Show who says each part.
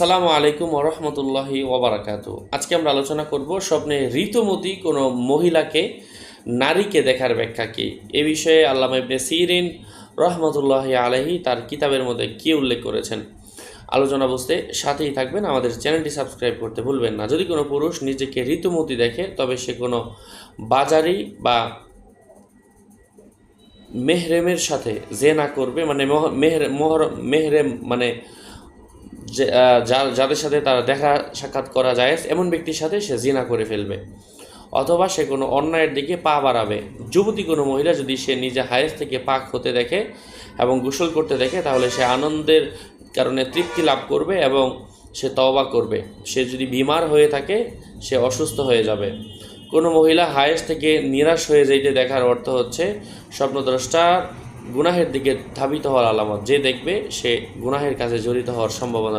Speaker 1: আসসালামু আলাইকুম ওরহমতুল্লাহি ওবরাকাত আজকে আমরা আলোচনা করব স্বপ্নে ঋতুমতি কোনো মহিলাকে, নারীকে দেখার ব্যাখ্যা কি? এ বিষয়ে আল্লামা ইবনে সিরিন রহমতুল্লাহি আলহি তার কিতাবের মধ্যে কি উল্লেখ করেছেন? আলোচনা বুঝতে সাথেই থাকবেন। আমাদের চ্যানেলটি সাবস্ক্রাইব করতে ভুলবেন না। যদি কোনো পুরুষ নিজেকে ঋতুমতি দেখে, তবে সে কোনো বাজারি বা মেহরেমের সাথে জেনা করবে মানে মহ- মেহর, মোহর, মেহরেম মানে যাদের সাথে তার দেখা সাক্ষাৎ করা যায়, এমন ব্যক্তির সাথে সে জিনা করে ফেলবে। অথবা সে কোনো অন্যায়ের দিকে পা বাড়াবে। যুবতী কোনো মহিলা যদি সে নিজে হায়েস থেকে পাক হতে দেখে এবং গোসল করতে দেখে, তাহলে সে আনন্দের কারণে তৃপ্তি লাভ করবে এবং সে তওবা করবে। সে যদি বিমার হয়ে থাকে, সে অসুস্থ হয়ে যাবে। কোনো মহিলা হায়েস থেকে নিরাশ হয়ে যাইতে দেখার অর্থ হচ্ছে, স্বপ্নদ্রষ্টার গুনাহের দিকে ধাবিত হওয়ার আলামত। যে দেখবে, সে গুনাহের কাছে জড়িত হওয়ার সম্ভাবনা